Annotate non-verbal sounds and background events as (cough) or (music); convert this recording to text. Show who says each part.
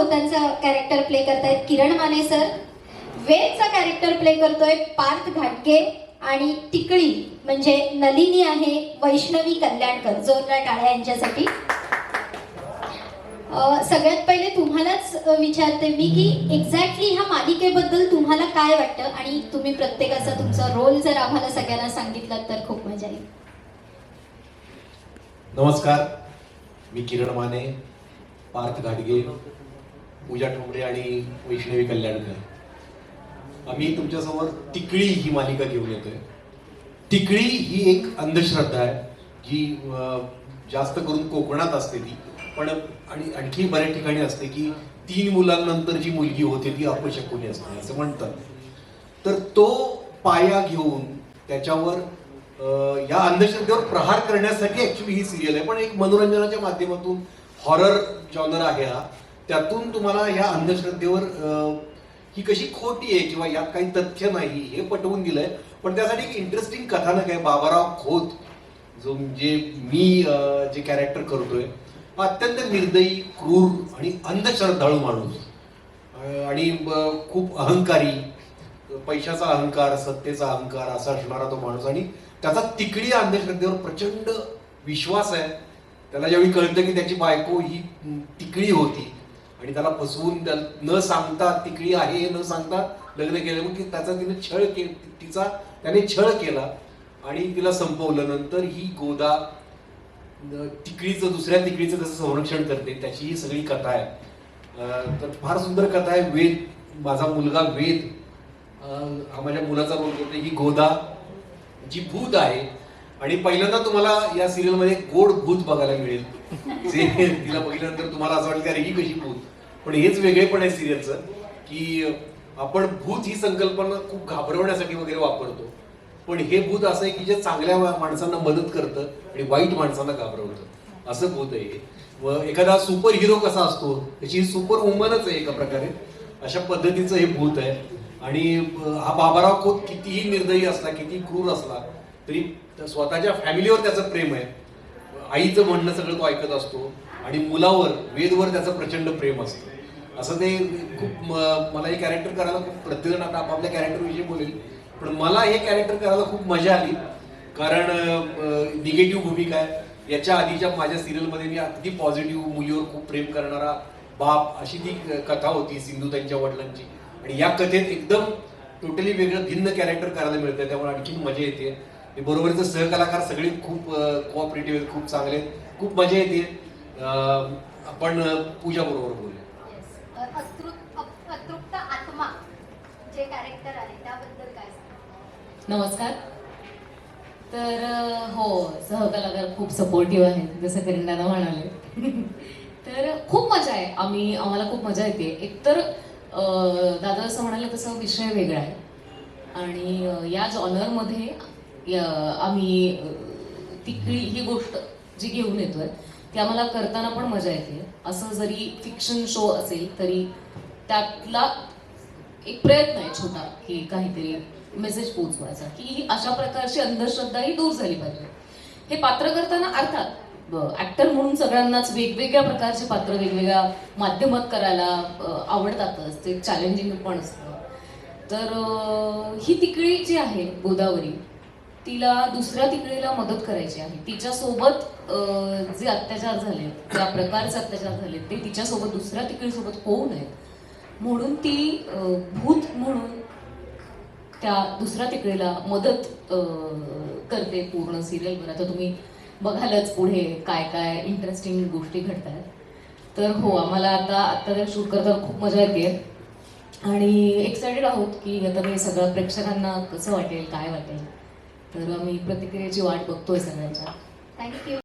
Speaker 1: खोतांचा character play करतायत Kiran Mane sir वेदचा character play करतोय पार्थ घाटगे आणि टिकळी म्हणजे नलिनी आहे वैष्णवी कल्याणकर जोरदार टाळ्या यांच्यासाठी. सगळ्यात पहिले तुम्हालाच विचारते मी की एक्झॅक्टली ह्या मालिकेबद्दल तुम्हाला काय वाटतं? आणि तुम्ही प्रत्येकाचा तुमचा रोल जर आम्हाला सगळ्यांना सांगितलं तर खूप मजा येईल.
Speaker 2: नमस्कार. मी किरण माने पार्थ घाटगे. पूजा ठोंबरे आणि वैष्णवी कल्याणकर. आम्ही तुमच्यासमोर तिकळी ही मालिका घेऊन येतोय. तिकळी ही एक अंधश्रद्धा आहे जी जास्त करून कोकणात असते ती. पण आणि आणखी बऱ्याच ठिकाणी असते की तीन मुलांनंतर जी मुलगी होते ती अपशकुनी असते असं म्हणतात. तर तो पाया घेऊन त्याच्यावर या अंधश्रद्धेवर प्रहार करण्यासाठी ऍक्च्युली ही सिरियल आहे. पण एक मनोरंजनाच्या माध्यमातून हॉरर जॉनर आहे हा. त्यातून तुम्हाला ह्या अंधश्रद्धेवर ही कशी खोटी आहे किंवा यात काही तथ्य नाही हे पटवून दिलंय. पण त्यासाठी एक इंटरेस्टिंग कथानक आहे बाबाराव खोत जो म्हणजे जे मी जे कॅरेक्टर करतोय अत्यंत निर्दयी क्रूर आणि अंधश्रद्धाळू माणूस. आणि ब- खूप अहंकारी पैशाचा अहंकार सत्तेचा अहंकार असा असणारा तो माणूस. आणि त्याचा तिकडी अंधश्रद्धेवर प्रचंड विश्वास आहे. त्याला ज्यावेळी कळतं की त्याची बायको ही तिकडी होती आणि त्याला फसवून त्या- न सांगता तिकडी आहे हे न सांगता लग्न केलं. मग की त्याचा तिने छळ के तिचा त्याने छळ केला आणि तिला संपवलं. नंतर ही गोदा तिकडीचं दुसऱ्या तिकडीचं कसं संरक्षण करते. त्याची ही सगळी कथा आहे. तर फार सुंदर कथा आहे. वेद माझा मुलगा वेद हा माझ्या मुलाचा रोल करते ही गोदा जी भूत आहे आणि पहिल्यांदा तुम्हाला या सिरियलमध्ये गोड भूत बघायला मिळेल. जे तिला बघितल्यानंतर तुम्हाला असं वाटतं अरे ही कशी भूत? पण हेच वेगळेपण आहे सिरियलचं की आपण भूत ही संकल्पना खूप घाबरवण्यासाठी वगैरे वापरतो. पण हे भूत असं आहे की जे चांगल्या माणसांना मदत करतं आणि वाईट माणसांना घाबरवतं. असं भूत आहे व एखादा सुपर हिरो कसा असतो? त्याची सुपर वुमनच आहे एका प्रकारे. अशा पद्धतीचं हे भूत आहे. आणि हा बाबाराव खोत कितीही निर्दयी असला किती क्रूर असला तरी स्वतःच्या फॅमिलीवर त्याचं प्रेम आहे. आईचं म्हणणं सगळं तो ऐकत असतो आणि मुलावर वेदवर त्याचं प्रचंड प्रेम असतं. असं ते खूप मला हे कॅरेक्टर करायला खूप प्रत्येकजण आता आपापल्या कॅरेक्टरविषयी बोलेल. पण मला हे कॅरेक्टर करायला खूप मजा आली. कारण निगेटिव्ह भूमिका आहे. याच्या आधीच्या माझ्या सिरियलमध्ये मी अगदी पॉझिटिव्ह मुलीवर खूप प्रेम करणारा बाप अशी ती कथा होती सिंधू त्यांच्या वडिलांची. आणि या कथेत एकदम टोटली वेगळं भिन्न कॅरेक्टर करायला मिळतं त्यामुळे आणखी मजा येते. बरोबरचे सहकलाकार सगळे खूप कोऑपरेटिव्ह आहेत खूप चांगले आहेत. खूप मजा येते. आपण पूजा बरोबर बोलूया.
Speaker 1: अतृप्त आत्मा जे कॅरेक्टर आहे त्याबद्दल काय सांगा
Speaker 3: नमस्कार. तर हो सहकलाकार खूप सपोर्टिव्ह आहेत जसं करीन दादा म्हणाले. (laughs) तर खूप मजा आहे. आम्ही आम्हाला खूप मजा येते. एकतर दादा जसं म्हणाले तसं विषय वेगळा आहे. आणि या जॉनरमध्ये आम्ही तिकळी तिकडी ही गोष्ट जी घेऊन येतोय ती आम्हाला करताना पण मजा येते. असं जरी फिक्शन शो असेल तरी त्यातला एक प्रयत्न आहे छोटा की काहीतरी मेसेज पोहोचवायचा की ही अशा प्रकारची अंधश्रद्धा ही दूर झाली पाहिजे. हे पात्र करताना अर्थात ऍक्टर म्हणून सगळ्यांनाच वेगवेगळ्या प्रकारचे पात्र वेगवेगळ्या माध्यमात करायला आवडतातच ते चॅलेंजिंग पण असतं. तर ही तिकडी जी आहे गोदावरी तिला दुसऱ्या तिकडीला मदत करायची आहे. तिच्यासोबत जे अत्याचार झाले ज्या प्रकारचे अत्याचार झाले ते तिच्यासोबत दुसऱ्या तिकडीसोबत होऊ नयेत. म्हणून ती भूत म्हणून त्या दुसऱ्या तिकडीला मदत करते पूर्ण सिरियलवर आता तुम्ही बघालच पुढे काय काय इंटरेस्टिंग गोष्टी घडत आहेत तर हो आम्हाला आता आत्ता तर शूट करताना खूप मजा येते. आणि एक्सायटेड आहोत की आता मी सगळं प्रेक्षकांना कसं वाटेल काय वाटेल. तर आम्ही प्रतिक्रियेची वाट बघतोय सगळ्यांच्या.
Speaker 1: थँक्यू